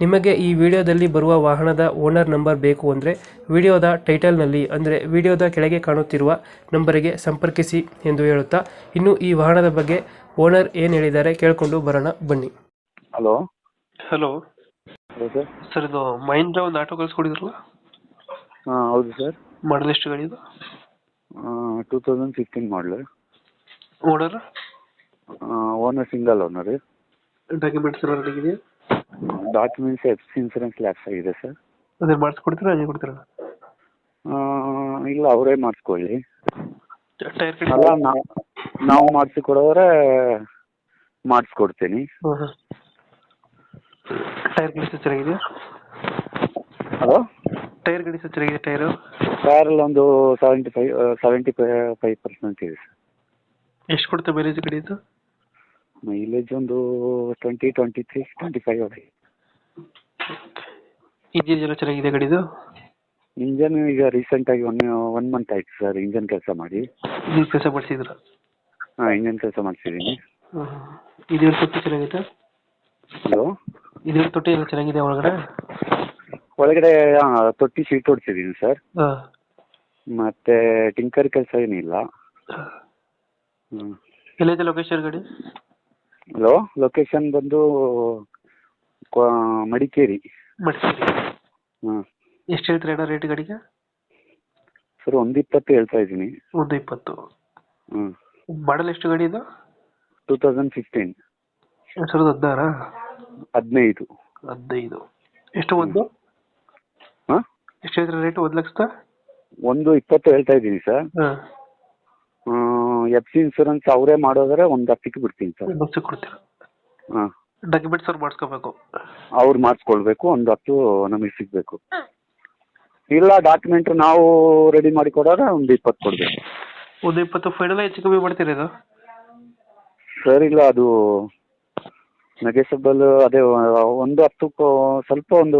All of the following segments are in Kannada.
ನಿಮಗೆ ಈ ವಿಡಿಯೋದಲ್ಲಿ ಬರುವ ವಾಹನದ ಓನರ್ ನಂಬರ್ ಬೇಕು ಅಂದರೆ ವಿಡಿಯೋದ ಟೈಟಲ್ನಲ್ಲಿ ಅಂದರೆ ವಿಡಿಯೋದ ಕೆಳಗೆ ಕಾಣುತ್ತಿರುವ ನಂಬರಿಗೆ ಸಂಪರ್ಕಿಸಿ ಎಂದು ಹೇಳುತ್ತಾ ಇನ್ನು ಈ ವಾಹನದ ಬಗ್ಗೆ ಓನರ್ ಏನು ಹೇಳಿದ್ದಾರೆ ಕೇಳಿಕೊಂಡು ಬರೋಣ ಬನ್ನಿ. Hello. Hello. Hello sir. Sir ಇದು ಮಹೇಂದ್ರ ಒಂದು ಆಟೋ ಕಳಿಸ್ಕೊಡಿದ್ರಲ್ಲ? ಹಾಂ ಹೌದು ಸರ್. ಮಾಡಲ್ ಎಷ್ಟು ಗಾಡಿ ಇದು? Two thousand fifteen model. Owner? Owner single owner. Documents ಎಲ್ಲ ರೆಡಿ ಇದೆಯಾ documents F C insurance lapse ಆಗಿದೆ ಸರ್ ಅದೇ ಮಾಡಿಸ್ಕೊಡ್ತೀರಾ ಹಂಗೆ ಕೊಡ್ತೀರಾ? ಇಲ್ಲ ಅವರೇ ಮಾಡಿಸ್ಕೊಳ್ಳಿ. ಟೈರ್ ಅಲ್ಲ ನಾವು ನಾವು ಮಾಡಿಸಿ ಮಾಡಿಸ್ಕೊಡ್ತೀನಿ. ಟೈರ್ ಗಾಡಿ ಚೆನ್ನಾಗಿದೆಯಾ? ಹಲೋ? ಟೈರ್ ಗಾಡಿ ಚೆನ್ನಾಗಿದೆ ಟೈರು? ಅಲ್ಲಿ ಒಂದು seventy five seventy five percent ಇದೆ ಸರ್ ಎಷ್ಟು ಕೊಡ್ತಾ ಮೈಲೇಜ್ ಗಾಡಿ ಇದು ಮೈಲೇಜ್ ಒಂದು twenty twenty three twenty five ಹೊಡೆ ಇಂಜಿನ್ ಎಲ್ಲ ಚೆನ್ನಾಗಿದೆ ಗಾಡಿದು ಇಂಜನ್ ಈಗ ರೀಸೆಂಟಾಗಿ ಒನ್ ಒನ್ ಮಂತ್ ಆಯ್ತು ಸರ್ ಇಂಜನ್ ಕೆಲಸ ಮಾಡಿ. ನೀವು ಕೆಲಸ ಮಾಡಿಸಿದ್ರ? ಹಾಂ ಇಂಜನ್ ಕೆಲಸ ಮಾಡಿಸಿದ್ದೀನಿ. ಇದು ತೊಟ್ಟಿ ಚೆನ್ನಾಗಿದೆ ಹಲೋ ಇದು ತೊಟ್ಟಿ ಎಲ್ಲ ಚೆನ್ನಾಗಿದೆ ಒಳಗಡೆ? ಒಳಗಡೆ ಆ, ತೊಟ್ಟಿ ಶೀಟ್ ಹೊಡ್ಸಿದ್ದೀನಿ ಸರ್ ಹಾಂ. ಮತ್ತೆ ಟಿಂಕರ್ ಕೆಲಸ ಏನಿಲ್ಲ ಹ್ಞೂ ಎಲ್ಲಿದೆ ಲೊಕೇಶನ್ ಗಾಡಿ? ಹಲೋ ಲೊಕೇಶನ್ ಬಂದು ಮಡಿಕೇರಿ. ಮಡಿಕೇರಿ. ಹಾಂ ಎಷ್ಟು ಹೇಳ್ತೀರಾ ಅಣ್ಣ ರೇಟ್ ಗಾಡಿಗೆ? ಸರ್ ಒಂದು ಇಪ್ಪತ್ತು ಹೇಳ್ತಾ ಇದ್ದೀನಿ. ಒಂದು ಇಪ್ಪತ್ತು. ಹ್ಞೂ ಮಾಡಲ್ ಎಷ್ಟು ಗಾಡಿ ಇದು? Two thousand fifteen. ಎರಡು ಸಾವಿರದ ಹದಿನಾರಾ? ಹದಿನೈದು. ಹದಿನೈದು. ಎಷ್ಟು ಒಂದು? ಹಾಂ? ಎಷ್ಟು ಹೇಳ್ತೀರಾ ರೇಟ್ ಒಂದು ಲಕ್ಷದ? ಒಂದು ಇಪ್ಪತ್ತು ಹೇಳ್ತಾ ಇದ್ದೀನಿ ಸರ್. ಹಾಂ. ಎಫ್ ಸಿ ಇನ್ಸೂರೆನ್ಸ್ ಅವರೇ ಮಾಡೋದ್ರೆ ಒಂದು ಹತ್ತಿಗೆ ಬಿಡ್ತೀನಿ ಸರ್. ಬಸ್ಸಿಗೆ ಕೊಡ್ತೀರಾ? ಹಾಂ. ಡಾಕ್ಯುಮೆಂಟ್ಸ್ ಅವ್ರು ಮಾಡಿಸ್ಕೋಬೇಕು. ಅವ್ರು ಮಾಡಿಸ್ಕೊಳ್ಬೇಕು ಒಂದು ಹತ್ತು ನಮಗೆ ಸಿಗಬೇಕು. ಇಲ್ಲ ಡಾಕ್ಯುಮೆಂಟ್ ನಾವು ರೆಡಿ ಮಾಡಿ ಕೊಡೋದ್ರೆ ಒಂದು ಇಪ್ಪತ್ತು ಕೊಡಬೇಕು. ಒಂದು ಇಪ್ಪತ್ತು ಫೈನಲ್ ಹೆಚ್ಚು ಕಮ್ಮಿ ಮಾಡ್ತೀರಿ ಇದು? ಸರ್ ಇಲ್ಲ ಅದು ನೆಗೆಸಬಲ್ ಅದೇ ಒಂದು ಹತ್ತು ಸ್ವಲ್ಪ ಒಂದು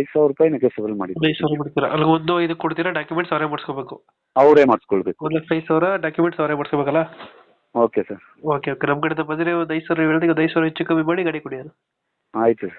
ಐದು ಸಾವಿರ ರೂಪಾಯಿ ನೆಗೆಸಬಲ್ ಮಾಡಿ ಐದು ಸಾವಿರ ಬಿಡ್ತೀರಾ ಅಲ್ಲಿ ಒಂದು ಐದು ಕೊಡ್ತೀರಾ ಡಾಕ್ಯುಮೆಂಟ್ಸ್ ಅವರೇ ಮಾಡಿಸ್ಕೋಬೇಕು? ಅವರೇ ಮಾಡಿಸ್ಕೊಳ್ಬೇಕು. ಒಂದು ಲಕ್ಷ ಐದು ಸಾವಿರ ಡಾಕ್ಯುಮೆಂಟ್ಸ್ ಅವರೇ ಮಾಡಿಸ್ಕೋಬೇಕಲ್ಲ? Okay sir. Okay okay. ನಮ್ಮ ಕಡೆಯಿಂದ ಬಂದರೆ ಒಂದು ಐದು ಸಾವಿರ ಹೇಳಿದ್ರೆ ಒಂದು ಐದು ಸಾವಿರ ಹೆಚ್ಚು ಕಮ್ಮಿ ಮಾಡಿ ಗಾಡಿ ಕೊಡಿ ಅದು. ಆಯಿತು ಸರ್.